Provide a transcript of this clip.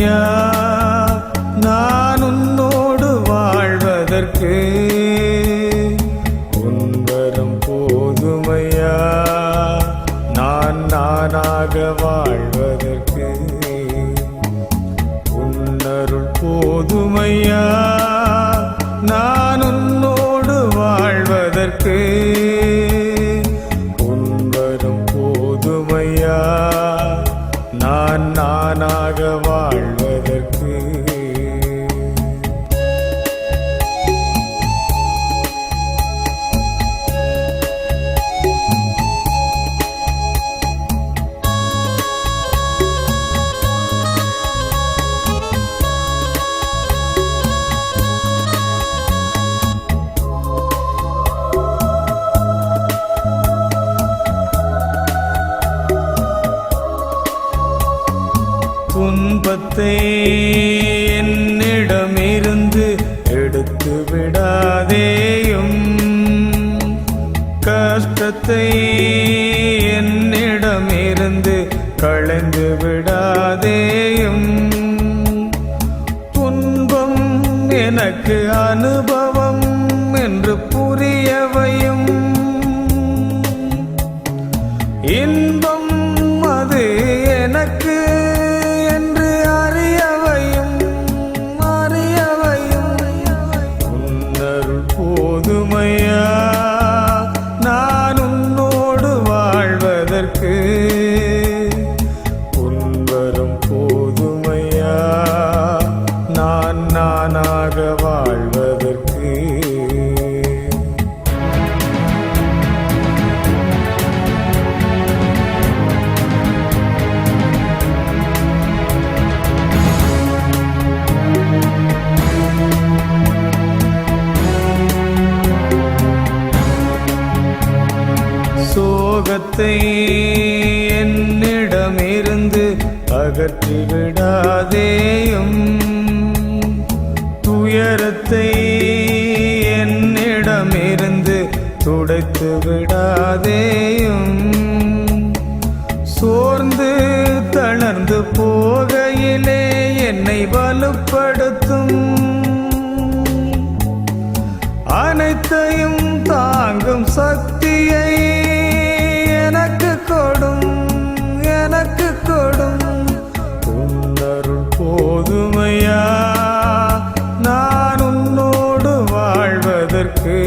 போதுமையா நான் உன்னோடு வாழ்வதற்கு. உன்வரம் போதுமையா நான் நானாக வாழ்வதற்கு. உன்னருள் போதுமையா நான் உன்னோடு வாழ்வதற்கு. வாழ்வதற்கு. துன்பத்தை என்னிடமிருந்து எடுத்து விடாதேயும். கஷ்டத்தை என்னிடமிருந்து களைந்து விடாதேயும். துன்பம் எனக்கு அனுபவம் என்று புரியவையும். நானாக வாழ்வதற்கு. சோகத்தை என்னிடமிருந்து அகற்றிவிடாதே. துடைத்து விடாதேயும். சோர்ந்து தளர்ந்து போகையிலே என்னை வலுப்படுத்தும். அனைத்தையும் தாங்கும் சக்தியை எனக்கு கொடும் எனக்கு கொடும். உன்னருள் போதுமையா? நான் உன்னோடு வாழ்வதற்கு